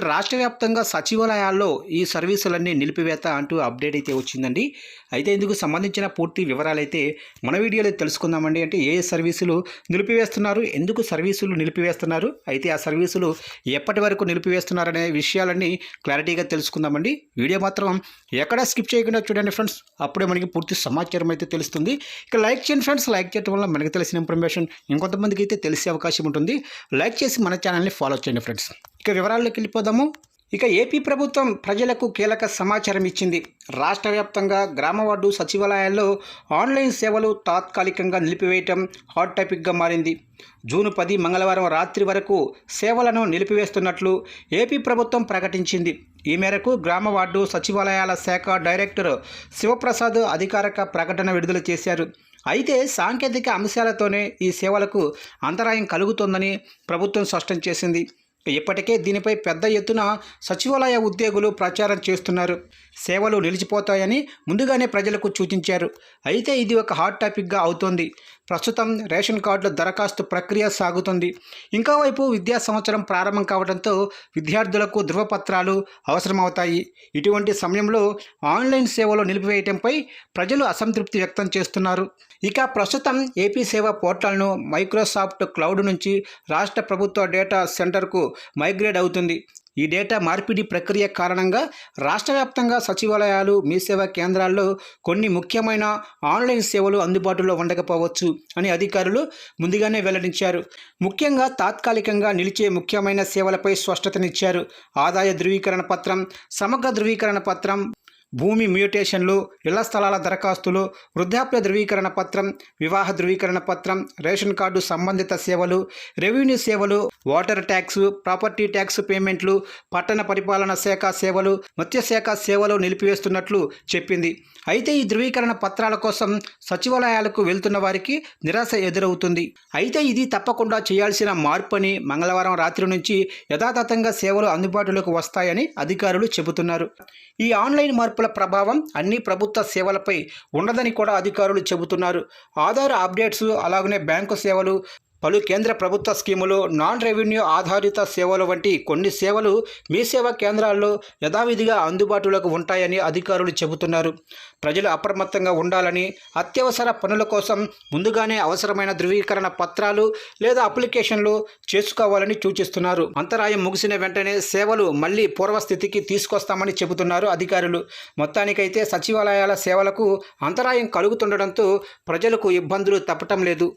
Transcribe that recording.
రాష్ట్ర వ్యాప్తంగా సచివాలయాల్లో ఈ సర్వీసులన్నీ నిలిపివేత అంటూ అప్డేట్ అయితే వచ్చిందండి. అయితే ఇందుకు సంబంధించిన పూర్తి వివరాలు అయితే మన వీడియోలో తెలుసుకుందామండి. అంటే ఏ ఏ సర్వీసులు నిలిపివేస్తున్నారు? ఎందుకు సర్వీసులు నిలిపివేస్తున్నారు? అయితే ఆ సర్వీసులు ఎప్పటి వరకు నిలిపివేస్తున్నారనే విషయాలన్నీ క్లారిటీగా తెలుసుకుందామండి. వీడియో మాత్రం ఎక్కడ స్కిప్ చేయకుండా చూడండి ఫ్రెండ్స్. అప్పుడే మనకి పూర్తి సమాచారం అయితే తెలుస్తుంది. ఇక లైక్ చేయండి ఫ్రెండ్స్. లైక్ చేయడం వల్ల మనకి తెలిసిన ఇన్ఫర్మేషన్ ఇంకొంతమందికి అయితే తెలిసే అవకాశం ఉంటుంది. లైక్ చేసి మన ఛానల్ని ఫాలో చేయండి ఫ్రెండ్స్. ఇక వివరాల్లోకి వెళ్ళిపోదాము. ఇక ఏపీ ప్రభుత్వం ప్రజలకు కీలక సమాచారం ఇచ్చింది. రాష్ట్ర వ్యాప్తంగా గ్రామ వార్డు సచివాలయాల్లో ఆన్లైన్ సేవలు తాత్కాలికంగా నిలిపివేయటం హాట్ టాపిక్గా మారింది. జూన్ పది మంగళవారం రాత్రి వరకు సేవలను నిలిపివేస్తున్నట్లు ఏపీ ప్రభుత్వం ప్రకటించింది. ఈ మేరకు గ్రామ వార్డు సచివాలయాల శాఖ డైరెక్టర్ శివప్రసాద్ అధికారిక ప్రకటన విడుదల చేశారు. అయితే సాంకేతిక అంశాలతోనే ఈ సేవలకు అంతరాయం కలుగుతోందని ప్రభుత్వం స్పష్టం చేసింది. ఇప్పటికే దీనిపై పెద్ద ఎత్తున సచివాలయ ఉద్యోగులు ప్రచారం చేస్తున్నారు. సేవలు నిలిచిపోతాయని ముందుగానే ప్రజలకు సూచించారు. అయితే ఇది ఒక హాట్ టాపిక్గా అవుతోంది. ప్రస్తుతం రేషన్ కార్డుల దరఖాస్తు ప్రక్రియ సాగుతుంది. ఇంకా వైపు విద్యా సంవత్సరం ప్రారంభం కావడంతో విద్యార్థులకు ధృవపత్రాలు అవసరమవుతాయి. ఇటువంటి సమయంలో ఆన్లైన్ సేవలు నిలిపివేయటంపై ప్రజలు అసంతృప్తి వ్యక్తం చేస్తున్నారు. ఇక ప్రస్తుతం ఏపీ సేవ పోర్టల్ను మైక్రోసాఫ్ట్ క్లౌడ్ నుంచి రాష్ట్ర ప్రభుత్వ డేటా సెంటర్కు మైగ్రేట్ అవుతుంది. ఈ డేటా మార్పిడి ప్రక్రియ కారణంగా రాష్ట్ర వ్యాప్తంగా సచివాలయాలు మీసేవా కేంద్రాల్లో కొన్ని ముఖ్యమైన ఆన్లైన్ సేవలు అందుబాటులో ఉండకపోవచ్చు అని అధికారులు ముందుగానే వెల్లడించారు. ముఖ్యంగా తాత్కాలికంగా నిలిచే ముఖ్యమైన సేవలపై స్పష్టతనిచ్చారు. ఆదాయ ధృవీకరణ పత్రం సమగ్ర ధృవీకరణ పత్రం భూమి మ్యూటేషన్లు ఇళ్ళ స్థలాల దరఖాస్తులు వృద్ధాప్య ధృవీకరణ పత్రం వివాహ ధృవీకరణ పత్రం రేషన్ కార్డు సంబంధిత సేవలు రెవెన్యూ సేవలు వాటర్ ట్యాక్స్ ప్రాపర్టీ ట్యాక్స్ పేమెంట్లు పట్టణ పరిపాలన శాఖ సేవలు మత్స్యశాఖ సేవలు నిలిపివేస్తున్నట్లు చెప్పింది. అయితే ఈ ధృవీకరణ పత్రాల కోసం సచివాలయాలకు వెళ్తున్న వారికి నిరాశ ఎదురవుతుంది. అయితే ఇది తప్పకుండా చేయాల్సిన మార్పు అని మంగళవారం రాత్రి నుంచి యథాతథంగా సేవలు అందుబాటులోకి వస్తాయని అధికారులు చెబుతున్నారు. ఈ ఆన్లైన్ మార్పుల ప్రభావం అన్ని ప్రభుత్వ సేవలపై ఉండదని కూడా అధికారులు చెబుతున్నారు. ఆధార్ అప్డేట్స్ అలాగనే బ్యాంకు సేవలు పలు కేంద్ర ప్రభుత్వ స్కీములు నాన్ రెవెన్యూ ఆధారిత సేవలు వంటి కొన్ని సేవలు మీ సేవా కేంద్రాల్లో యథావిధిగా అందుబాటులోకి ఉంటాయని అధికారులు చెబుతున్నారు. ప్రజలు అప్రమత్తంగా ఉండాలని అత్యవసర పనుల కోసం ముందుగానే అవసరమైన ధృవీకరణ పత్రాలు లేదా అప్లికేషన్లు చేసుకోవాలని సూచిస్తున్నారు. అంతరాయం ముగిసిన వెంటనే సేవలు మళ్ళీ పూర్వస్థితికి తీసుకొస్తామని చెబుతున్నారు అధికారులు. మొత్తానికైతే సచివాలయాల సేవలకు అంతరాయం కలుగుతుండడంతో ప్రజలకు ఇబ్బందులు తప్పటం లేదు.